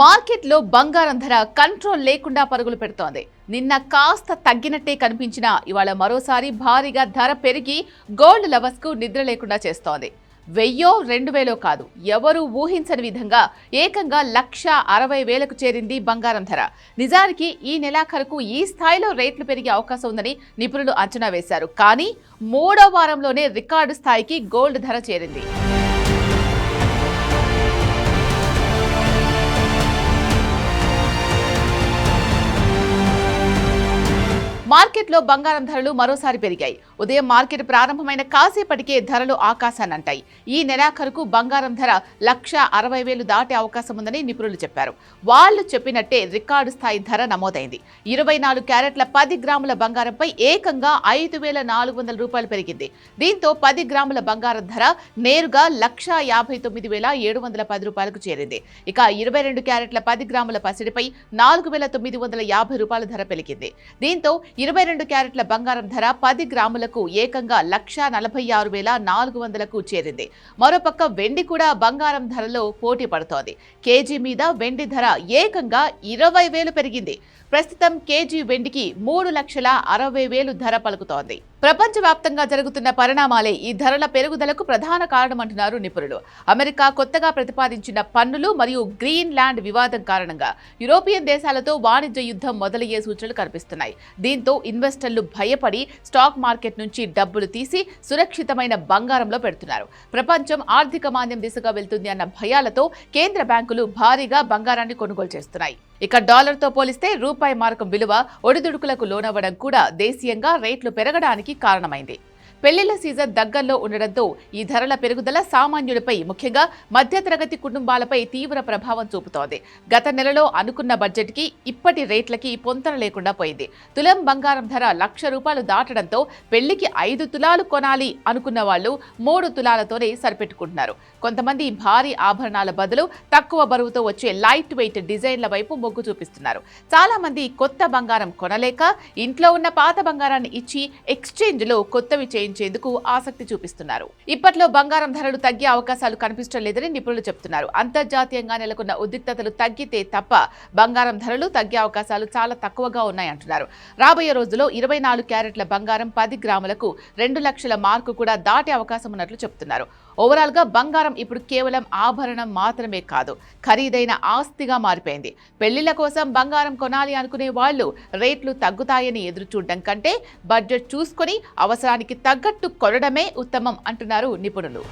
మార్కెట్లో బంగారం ధర కంట్రోల్ లేకుండా పరుగులు పెడుతోంది. నిన్న కాస్త తగ్గినట్టే కనిపించినా ఇవాళ మరోసారి భారీగా ధర పెరిగి గోల్డ్ లవర్స్కు నిద్ర లేకుండా చేస్తోంది. వెయ్యో రెండు వేలో కాదు ఎవరూ ఊహించని విధంగా ఏకంగా లక్ష అరవై వేలకు చేరింది బంగారం ధర. నిజానికి ఈ నెలాఖరుకు ఈ స్థాయిలో రేట్లు పెరిగే అవకాశం ఉందని నిపుణులు అంచనా వేశారు. కానీ మూడో వారంలోనే రికార్డు స్థాయికి గోల్డ్ ధర చేరింది. మార్కెట్లో బంగారం ధరలు మరోసారి పెరిగాయి. ఉదయం మార్కెట్ ప్రారంభమైన కాసేపటికే ధరలు ఆకాశాన్నంటాయి. ఈ నెలాఖరుకు బంగారం ధర లక్ష అరవై వేలు దాటే అవకాశం ఉందని నిపుణులు చెప్పారు. వాళ్ళు చెప్పినట్టే రికార్డు స్థాయి ధర నమోదైంది. ఇరవై నాలుగు క్యారెట్ల పది గ్రాముల బంగారంపై ఏకంగా ఐదు వేల నాలుగు వందల రూపాయలు పెరిగింది. దీంతో పది గ్రాముల బంగారం ధర నేరుగా లక్ష యాభై తొమ్మిది వేల ఏడు వందల పది రూపాయలకు చేరింది. ఇక ఇరవై రెండు క్యారెట్ల పది గ్రాముల పసిడిపై నాలుగు వేల తొమ్మిది వందల యాభై రూపాయల ధర పెరిగింది. దీంతో ఇరవై రెండు క్యారెట్ల బంగారం ధర పది గ్రాములకు ఏకంగా లక్ష నలభై ఆరు వేల నాలుగు వందలకు చేరింది. మరోపక్క వెండి కూడా బంగారం ధరలో పోటీ పడుతోంది. కేజీ మీద వెండి ధర ఏకంగా ఇరవై వేలు పెరిగింది. ప్రస్తుతం కేజీ వెండికి మూడు లక్షల అరవై వేలు ధర పలుకుతోంది. ప్రపంచవ్యాప్తంగా జరుగుతున్న పరిణామాలే ఈ ధరల పెరుగుదలకు ప్రధాన కారణమంటున్నారు నిపుణులు. అమెరికా కొత్తగా ప్రతిపాదించిన పన్నులు మరియు గ్రీన్ ల్యాండ్ వివాదం కారణంగా యూరోపియన్ దేశాలతో వాణిజ్య యుద్ధం మొదలయ్యే సూచనలు కనిపిస్తున్నాయి. దీంతో ఇన్వెస్టర్లు భయపడి స్టాక్ మార్కెట్ నుంచి డబ్బులు తీసి సురక్షితమైన బంగారంలో పెడుతున్నారు. ప్రపంచం ఆర్థిక మాంద్యం దిశగా వెళ్తుంది అన్న భయాలతో కేంద్ర బ్యాంకులు భారీగా బంగారాన్ని కొనుగోలు చేస్తున్నాయి. ఇక డాలర్తో పోలిస్తే రూపాయి మార్కం విలువ ఒడిదుడుకులకు లోనవ్వడం కూడా దేశీయంగా రేట్లు పెరగడానికి కారణమైంది. పెళ్ళిళ్ళ సీజన్ దగ్గరలో ఉండడంతో ఈ ధరల పెరుగుదల సామాన్యులపై ముఖ్యంగా మధ్యతరగతి కుటుంబాలపై తీవ్ర ప్రభావం చూపుతోంది. గత నెలలో అనుకున్న బడ్జెట్కి ఇప్పటి రేట్లకి పొంతన లేకుండా పోయింది. తులం బంగారం ధర లక్ష రూపాయలు దాటడంతో పెళ్ళికి ఐదు తులాలు కొనాలి అనుకున్న వాళ్ళు మూడు తులాలతోనే సరిపెట్టుకుంటున్నారు. కొంతమంది భారీ ఆభరణాల బదులు తక్కువ బరువుతో వచ్చే లైట్ వెయిట్ డిజైన్ల వైపు మొగ్గు చూపిస్తున్నారు. చాలా మంది కొత్త బంగారం కొనలేక ఇంట్లో ఉన్న పాత బంగారాన్ని ఇచ్చి ఎక్స్చేంజ్లో కొత్తవి కొత్తవి విక్రయించేందుకు ఆసక్తి చూపిస్తున్నారు. ఇప్పట్లో బంగారం ధరలు తగ్గే అవకాశాలు కనిపించడం లేదని నిపుణులు చెబుతున్నారు. అంతర్జాతీయంగా నెలకొన్న ఉద్రిక్తతలు తగ్గితే తప్ప బంగారం ధరలు తగ్గే అవకాశాలు చాలా తక్కువగా ఉన్నాయంటున్నారు. రాబోయే రోజుల్లో ఇరవై నాలుగు క్యారెట్ల బంగారం పది గ్రాములకు రెండు లక్షల మార్కు కూడా దాటే అవకాశం ఉన్నట్లు చెబుతున్నారు. ఓవరాల్గా బంగారం ఇప్పుడు కేవలం ఆభరణం మాత్రమే కాదు ఖరీదైన ఆస్తిగా మారిపోయింది. పెళ్ళిళ్ళ కోసం బంగారం కొనాలి అనుకునే వాళ్ళు రేట్లు తగ్గుతాయని ఎదురు చూడడం కంటే బడ్జెట్ చూసుకొని అవసరానికి తగ్గట్టు కొనడమే ఉత్తమం అంటున్నారు నిపుణులు.